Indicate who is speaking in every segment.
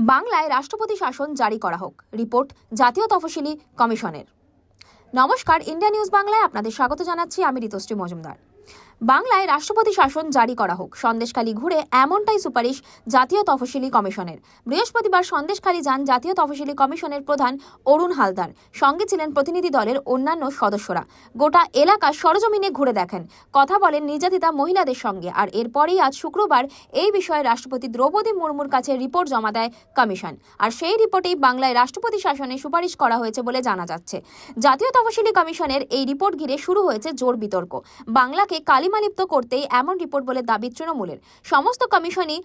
Speaker 1: বাংলায় রাষ্ট্রপতি শাসন জারি করা হোক। রিপোর্ট, জাতীয় তফসিলি কমিশনের। নমস্কার, ইন্ডিয়া নিউজ বাংলায় আপনাদের স্বাগত জানাচ্ছি, আমি ঋতুশ্রী মজুমদার। বাংলায় রাষ্ট্রপতি শাসন জারি করা হোক। সন্দেশখালী ঘুরে এমনটাই সুপারিশ জাতীয় তফসিলি কমিশনের। বৃহস্পতিবার সন্দেশখালী যান জাতীয় তফসিলি কমিশনের প্রধান অরুণ হালদার। সঙ্গে ছিলেন প্রতিনিধি দলের অন্যান্য সদস্যরা। গোটা এলাকা সরজমিনে ঘুরে দেখেন। কথা বলেন নির্যাতিতা মহিলাদের সঙ্গে। আর এরপরেই আজ শুক্রবার এই বিষয়ে রাষ্ট্রপতি দ্রৌপদী মুর্মুর কাছে রিপোর্ট জমা দেয় কমিশন। আর সেই রিপোর্টেই বাংলায় রাষ্ট্রপতি শাসনে সুপারিশ করা হয়েছে বলে জানা যাচ্ছে। জাতীয় তফসিলি কমিশনের এই রিপোর্ট ঘিরে শুরু হয়েছে জোর বিতর্ক। বাংলাকে কালিমালিপ্ত করতেই এমন রিপোর্ট বলে দাবি তৃণমূলের। সমস্ত কমিশনই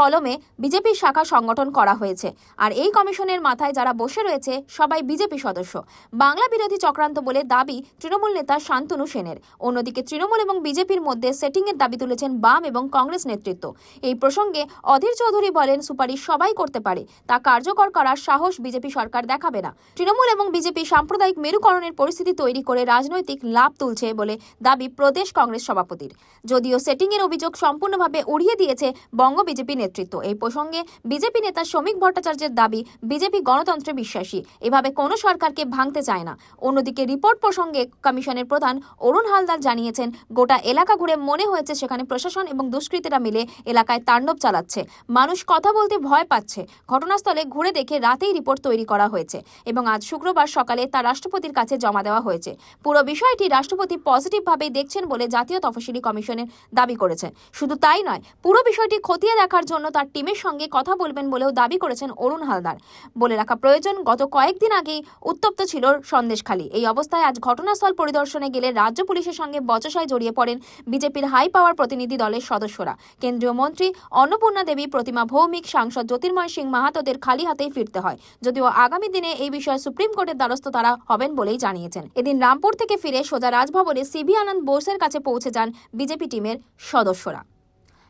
Speaker 1: কলমে বিজেপির শাখা সংগঠন করা হয়েছে। আর এই কমিশনের মাথায় যারা বসে রয়েছে, সবাই বিজেপি সদস্য। বাংলা বিরোধী চক্রান্ত বলে দাবি তৃণমূল নেতা শান্তনু সেনের। অন্যদিকে তৃণমূল এবং বিজেপির মধ্যে সেটিংয়ের দাবি তুলেছেন বাম এবং কংগ্রেস নেতৃত্ব। এই প্রসঙ্গে অধীর চৌধুরী বলেন, সুপারিশ সবাই করতে পারে। তা কার্যকর করার সাহস বিজেপি সরকার দেখাবে না। তৃণমূল এবং বিজেপি সাম্প্রদায়িক মেরুকরণের পরিস্থিতি তৈরি করে রাজনৈতিক লাভ তুলছে বলে দাবি প্রদেশ কংগ্রেস সভাপতির। যদিও সেটিংয়ের অভিযোগ সম্পূর্ণভাবে উড়িয়ে দিয়েছে বঙ্গ বিজেপি নেতৃত্ব এই প্রসঙ্গে বিজেপি নেতা শ্রমিক ভট্টাচার্যের দাবি, বিজেপি গণতন্ত্রে বিশ্বাসী। এভাবে কোনো সরকারকে ভাঙতে চায় না। অন্যদিকে রিপোর্ট প্রসঙ্গে কমিশনের প্রধান অরুণ হালদার জানিয়েছেন, গোটা এলাকা ঘুরে মনে হয়েছে সেখানে প্রশাসন এবং দুষ্কৃতীরা মিলে এলাকায় তাণ্ডব চালাচ্ছে। মানুষ কথা বলতে ভয় পাচ্ছে। ঘটনাস্থলে ঘুরে দেখে রাতেই রিপোর্ট তৈরি করা হয়েছে এবং আজ শুক্রবার সকালে তা রাষ্ট্রপতির কাছে জমা দেওয়া হয়েছে। পুরো বিষয়টি রাষ্ট্রপতি পজিটিভভাবেই দেখছেন বলে জাতীয় তফসিলি কমিশনের দাবি করেছেন। শুধু তাই নয়, পুরো বিষয়টি খতিয়ে দেখার জন্য তার টিমের সঙ্গে কথা বলবেন বলেও দাবি করেছেন অরুণ হালদার। বলে রাখা প্রয়োজন, গত কয়েকদিন আগেই উত্তপ্ত ছিল সন্দেশখালী। এই অবস্থায় আজ ঘটনাস্থল পরিদর্শনে গেলে রাজ্য পুলিশের সঙ্গে বচসায় জড়িয়ে পড়েন বিজেপির হাই পাওয়ার প্রতিনিধি দলের সদস্যরা। কেন্দ্রীয় মন্ত্রী অন্নপূর্ণা দেবী, প্রতিমা ভৌমিক, সাংসদ জ্যোতির্ময় সিং মাহাতোদের খালি হাতেই ফিরতে হয়। যদিও আগামী দিনে এই বিষয়ে সুপ্রিম কোর্টের দ্বারস্থ তারা হবেন বলেই জানিয়েছেন। এদিন রামপুর থেকে ফিরে সোজা রাজভবনে সিবি আনন্দ বোসের কাছে পৌঁছে যান বিজেপি টিমের সদস্যরা।